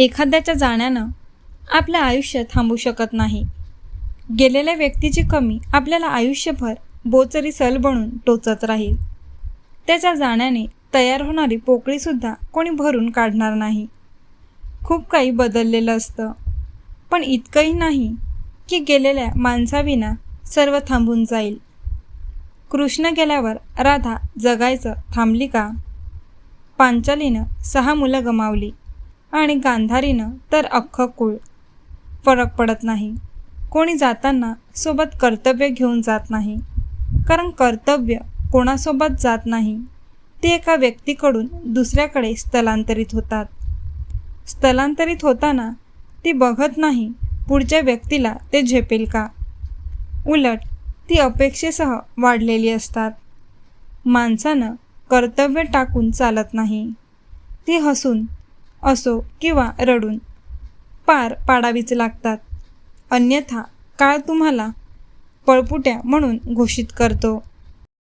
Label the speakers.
Speaker 1: एखाद्याच्या जाण्यानं आपलं आयुष्य थांबू शकत नाही. गेलेल्या व्यक्तीची कमी आपल्याला आयुष्यभर बोचरी सल बनून टोचत राहील. त्याच्या जाण्याने तयार होणारी पोकळीसुद्धा कोणी भरून काढणार नाही. खूप काही बदललेलं असतं. पण इतकंही नाही की गेलेल्या माणसाविना सर्व थांबून जाईल. कृष्ण गेल्यावर राधा जगायचं थांबली का? पांचालीनं सहा मुलं गमावली. आणि गांधारीनं तर अख्खं कुळ. फरक पडत नाही. कोणी जाताना सोबत कर्तव्य घेऊन जात नाही. कारण कर्तव्य कोणासोबत जात नाही. ते एका व्यक्तीकडून दुसऱ्याकडे स्थलांतरित होतात. स्थलांतरित होताना ती बघत नाही पुढच्या व्यक्तीला ते झेपेल का? उलट ती अपेक्षेसह वाढलेली असतात. माणसानं कर्तव्य टाकून चालत नाही. ती हसून असो किंवा रडून. पार पाडावीच लागतात. अन्यथा काळ तुम्हाला पळपुट्या म्हणून घोषित करतो.